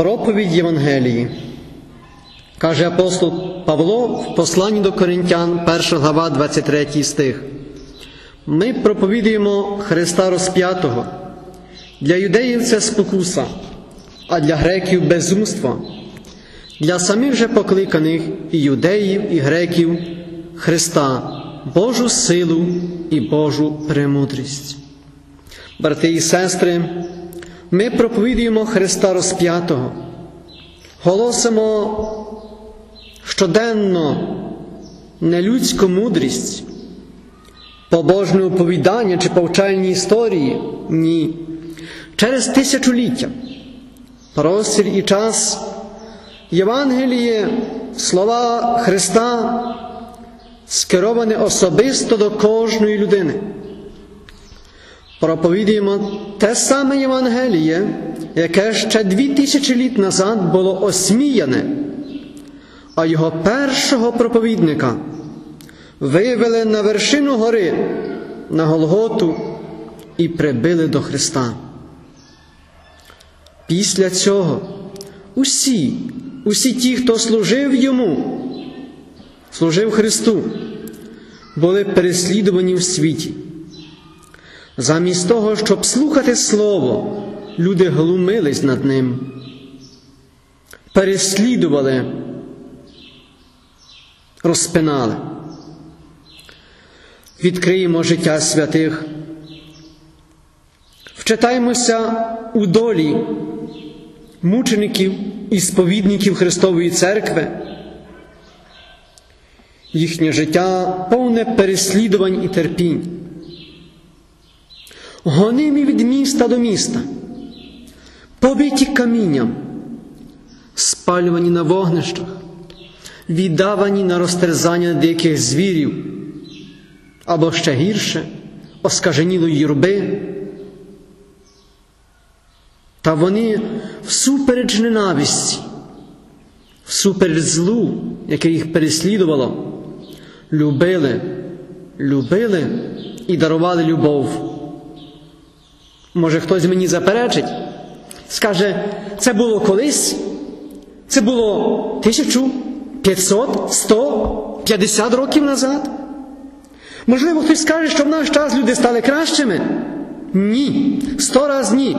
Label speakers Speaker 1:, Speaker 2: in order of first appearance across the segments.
Speaker 1: Проповідь Євангелії. Каже апостол Павло в посланні до Коринтян, 1 глава, 23 стих. Ми проповідуємо Христа розп'ятого. Для юдеїв це спокуса, а для греків безумство. Для самих же покликаних і юдеїв, і греків Христа, Божу силу і Божу премудрість. Брати і сестри, ми проповідуємо Христа розп'ятого, голосимо щоденно нелюдську мудрість, побожне оповідання чи повчальні історії ні. Через тисячоліття, простір і час, Євангеліє, слова Христа скероване особисто до кожної людини. Проповідуємо те саме Євангеліє, яке ще дві тисячі літ назад було осміяне, а його першого проповідника вивели на вершину гори, на Голготу і прибили до Христа. Після цього усі, усі ті, хто служив йому, служив Христу, були переслідувані в світі. Замість того, щоб слухати Слово, люди глумились над ним, переслідували, розпинали. Відкриємо життя святих, вчитаємося у долі мучеників і сповідників Христової Церкви. Їхнє життя повне переслідувань і терпінь. Гонимі від міста до міста, побиті камінням, спалювані на вогнищах, віддавані на розтерзання диких звірів, або ще гірше, оскаженілої юрби. Та вони всупереч ненависті, всупереч злу, яке їх переслідувало, любили, любили і дарували любов. Може, хтось мені заперечить, скаже, це було колись, це було тисячу, п'ятсот, сто, п'ятдесят років назад. Можливо, хтось скаже, що в наш час люди стали кращими? Ні, сто раз ні.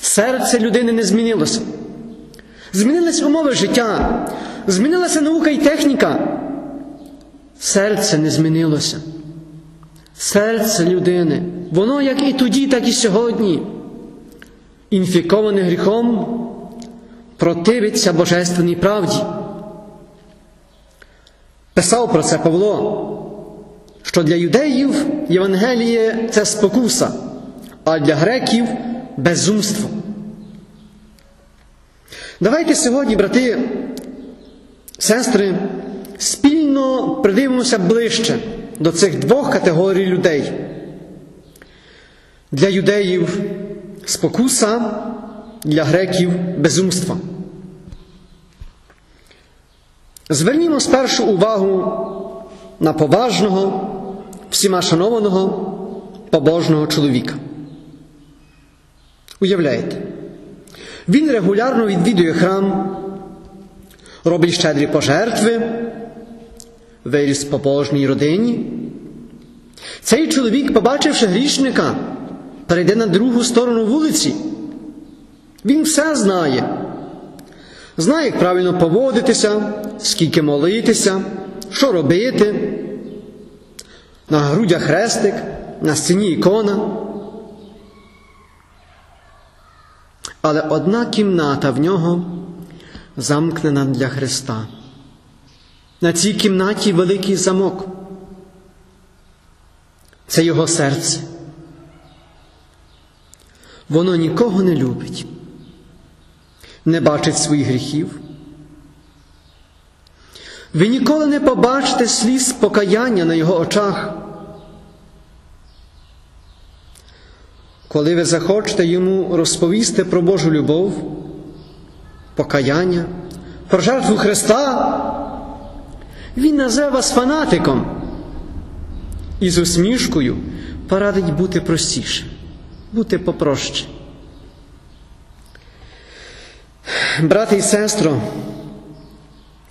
Speaker 1: Серце людини не змінилося. Змінилися умови життя, змінилася наука і техніка. Серце не змінилося. Серце людини, воно як і тоді, так і сьогодні, інфіковане гріхом, противиться Божественній правді. Писав про це Павло, що для юдеїв Євангеліє це спокуса, а для греків безумство. Давайте сьогодні, брати, сестри, спільно придивимося ближче до цих двох категорій людей. Для юдеїв спокуса, для греків безумства. Звернімо спершу увагу на поважного, всіма шанованого, побожного чоловіка. Уявляєте, він регулярно відвідує храм, робить щедрі пожертви, виріс побожній родині. Цей чоловік, побачивши грішника, перейде на другу сторону вулиці. Він все знає. Знає, як правильно поводитися, скільки молитися, що робити. На грудях хрестик, на стіні ікона. Але одна кімната в нього замкнена для Христа. На цій кімнаті великий замок. Це його серце. Воно нікого не любить, не бачить своїх гріхів. Ви ніколи не побачите сліз покаяння на його очах. Коли ви захочете йому розповісти про Божу любов, покаяння, про жертву Христа, він назве вас фанатиком і з усмішкою порадить бути простіше, бути попроще. Брате і сестро,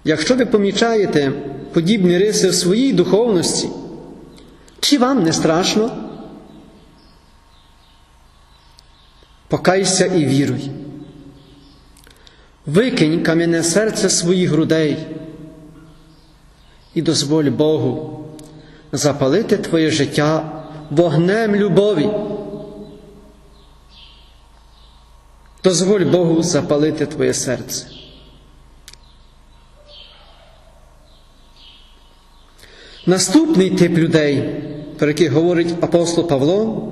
Speaker 1: якщо ви помічаєте подібні риси в своїй духовності, чи вам не страшно? Покайся і віруй. Викинь кам'яне серце своїх грудей і дозволь Богу запалити твоє життя вогнем любові. Дозволь Богу запалити твоє серце. Наступний тип людей, про яких говорить апостол Павло,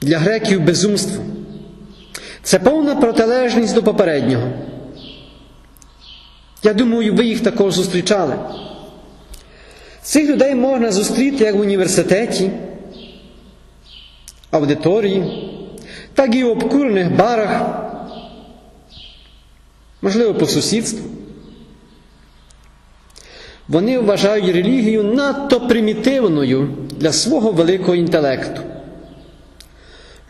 Speaker 1: для греків безумство. Це повна протилежність до попереднього. Я думаю, ви їх також зустрічали. Цих людей можна зустріти як в університеті, аудиторії, так і в обкурених барах, можливо, по сусідству. Вони вважають релігію надто примітивною для свого великого інтелекту.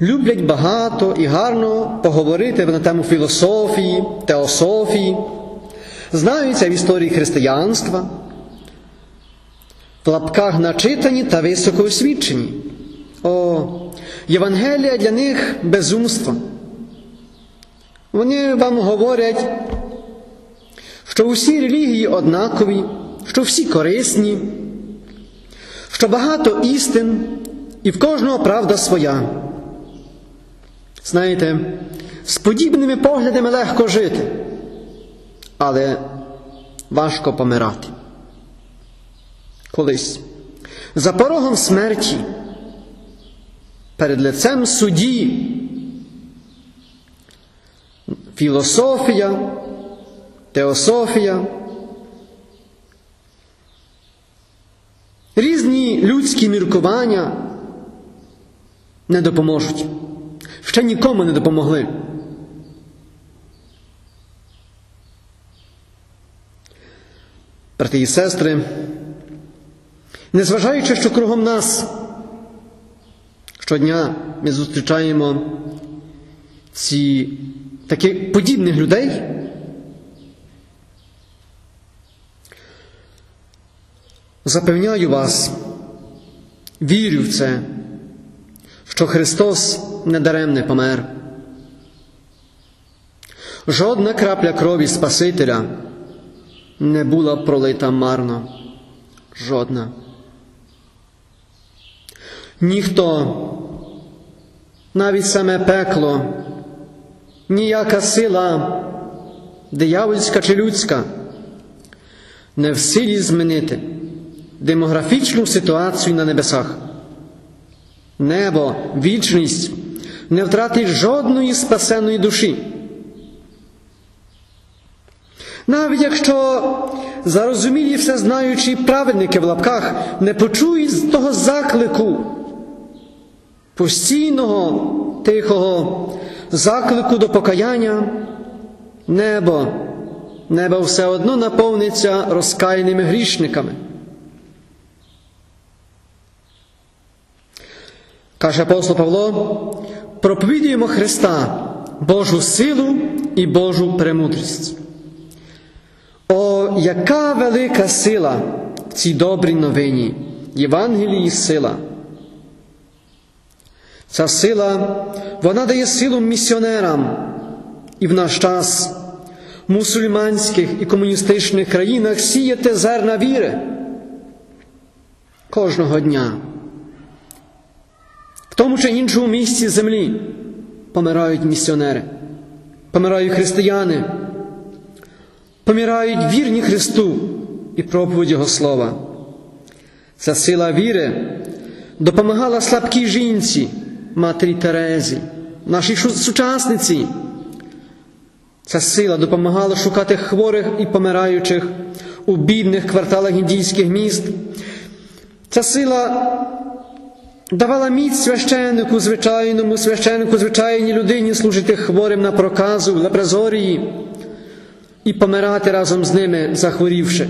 Speaker 1: Люблять багато і гарно поговорити на тему філософії, теософії, знаються в історії християнства, в лапках начитані та високо освічені. О, Євангелія для них безумство. Вони вам говорять, що усі релігії однакові, що всі корисні, що багато істин і в кожного правда своя. Знаєте, з подібними поглядами легко жити, але важко помирати. Колись за порогом смерті, перед лицем судді, філософія, теософія, різні людські міркування не допоможуть. Ще нікому не допомогли. Брати і сестри, незважаючи, що кругом нас щодня ми зустрічаємо ці таких подібних людей, запевняю вас, вірю в це, що Христос недаремне помер. Жодна крапля крові Спасителя не була пролита марно. Жодна. Ніхто, навіть саме пекло, ніяка сила, диявольська чи людська, не в силі змінити демографічну ситуацію на небесах. Небо, вічність не втратить жодної спасеної душі. Навіть якщо зарозумілі всезнаючі праведники в лапках не почують того заклику, постійного, тихого заклику до покаяння, небо, небо все одно наповниться розкаяними грішниками. Каже апостол Павло, проповідуємо Христа, Божу силу і Божу премудрість. О, яка велика сила в цій добрій новині, Євангелії сила. Ця сила, вона дає силу місіонерам і в наш час в мусульманських і комуністичних країнах сіяти зерна віри кожного дня. В тому чи іншому місці землі помирають місіонери, помирають християни, помирають вірні Христу і проповідь Його Слова. Ця сила віри допомагала слабкій жінці, матері Терезі, нашій сучасниці. Ця сила допомагала шукати хворих і помираючих у бідних кварталах індійських міст. Ця сила давала міць священнику, звичайному священнику, звичайній людині служити хворим на проказу, в лабразорії і помирати разом з ними, захворівши.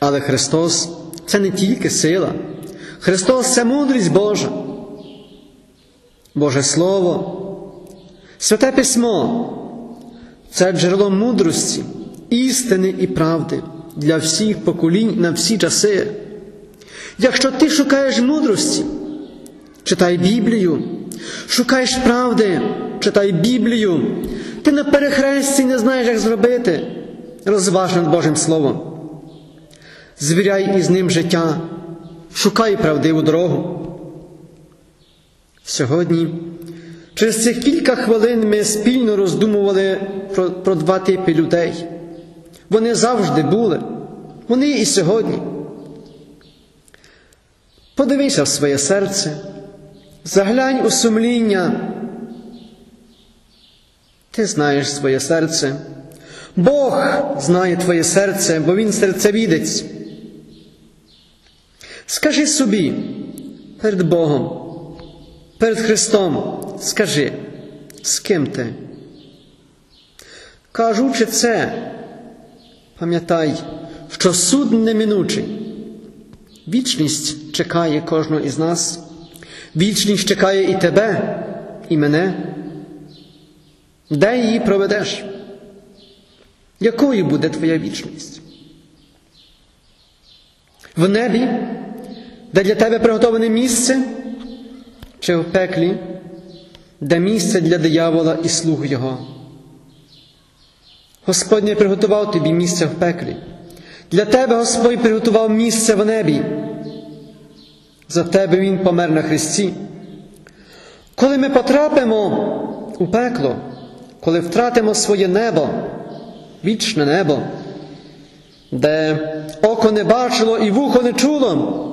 Speaker 1: Але Христос це не тільки сила. Христос це мудрість Божа, Боже Слово, Святе Письмо це джерело мудрості, істини і правди для всіх поколінь на всі часи. Якщо ти шукаєш мудрості, читай Біблію, шукаєш правди, читай Біблію, ти на перехресті не знаєш, як зробити, розваж над Божим Словом. Звіряй із ним життя, шукай правдиву дорогу. Сьогодні, через цих кілька хвилин ми спільно роздумували про, про два типи людей. Вони завжди були, вони і сьогодні. Подивися в своє серце, заглянь у сумління. Ти знаєш своє серце. Бог знає твоє серце, бо Він серцевідець. Скажи собі перед Богом, перед Христом, скажи, з ким ти? Кажучи це, пам'ятай, що суд неминучий. Вічність чекає кожного із нас, вічність чекає і тебе, і мене. Де її проведеш? Якою буде твоя вічність? В небі, де для тебе приготоване місце, чи в пеклі, де місце для диявола і слуг Його? Господь не приготував тобі місце в пеклі. Для тебе Господь приготував місце в небі. За тебе Він помер на Христі. Коли ми потрапимо у пекло, коли втратимо своє небо, вічне небо, де око не бачило і вухо не чуло,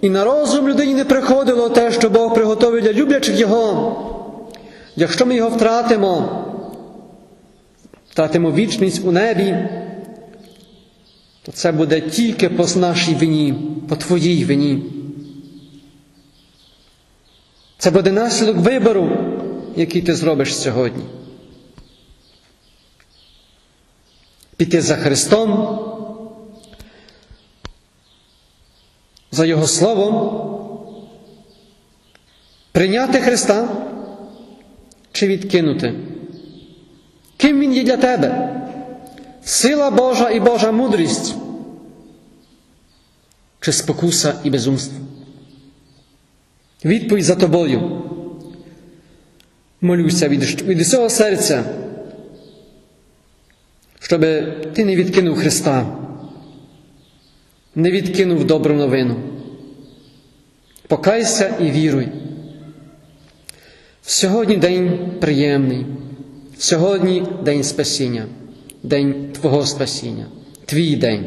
Speaker 1: і на розум людині не приходило те, що Бог приготовив для люблячих Його. Якщо ми його втратимо, втратимо вічність у небі, то це буде тільки по нашій вині, по твоїй вині. Це буде наслідок вибору, який ти зробиш сьогодні. Піти за Христом, за Його Словом, прийняти Христа чи відкинути. Ким Він є для тебе? Сила Божа і Божа мудрість, чи спокуса і безумство? Відповідь за тобою. Молюся від, від усього серця, щоб ти не відкинув Христа, не відкинув добру новину. Покайся і віруй. Сьогодні день приємний, сьогодні день спасіння, день Твого спасіння, твій день.